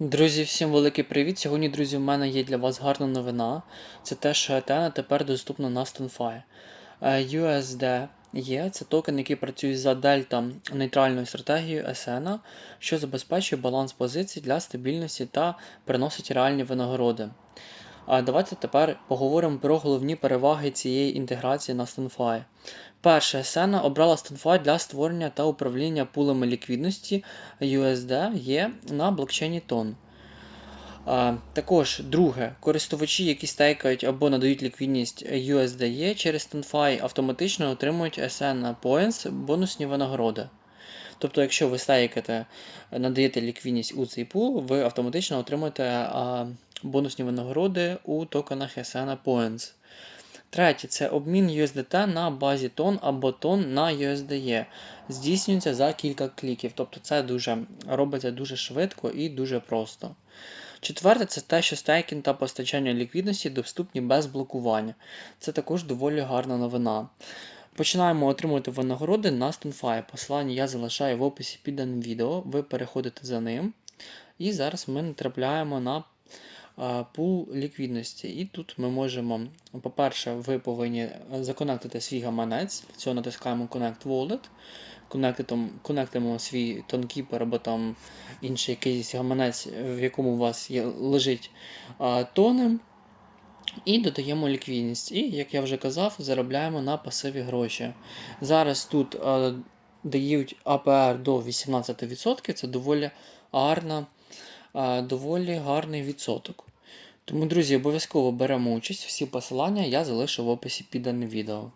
Друзі, всім великий привіт! Сьогодні, друзі, в мене є для вас гарна новина. Це те, що Етена тепер доступна на StonFi. Е, USD є це токен, який працює за дельта нейтральною стратегією SN, що забезпечує баланс позицій для стабільності та приносить реальні винагороди. А давайте тепер поговоримо про головні переваги цієї інтеграції на StonFi. Перше, Сена обрала StonFi для створення та управління пулами ліквідності USD є на блокчейні TON. Також, друге, користувачі, які стейкають або надають ліквідність USDE через StonFi, автоматично отримують SN Points бонусні винагороди. Тобто, якщо ви стейкаєте, надаєте ліквідність у цей пул, ви автоматично отримуєте а, бонусні винагороди у токенах SN Points. Третє це обмін USDT на базі тон або тон на USDE. Здійснюється за кілька кліків. Тобто це дуже робиться дуже швидко і дуже просто. Четверте, це те, що стейкінг та постачання ліквідності доступні без блокування. Це також доволі гарна новина. Починаємо отримувати винагороди на StonFi. Посилання я залишаю в описі під даним відео. Ви переходите за ним. І зараз ми натрапляємо на пул ліквідності. І тут ми можемо, по-перше, ви повинні законектити свій гаманець. Для цього натискаємо Connect Wallet, конектимо, свій тонкіпер або там інший якийсь гаманець, в якому у вас є, лежить а, тонем. І додаємо ліквідність. І, як я вже казав, заробляємо на пасиві гроші. Зараз тут а, дають APR до 18%, це доволі гарна, а, доволі гарний відсоток. Тому, друзі, обов'язково беремо участь. Всі посилання я залишу в описі під даним відео.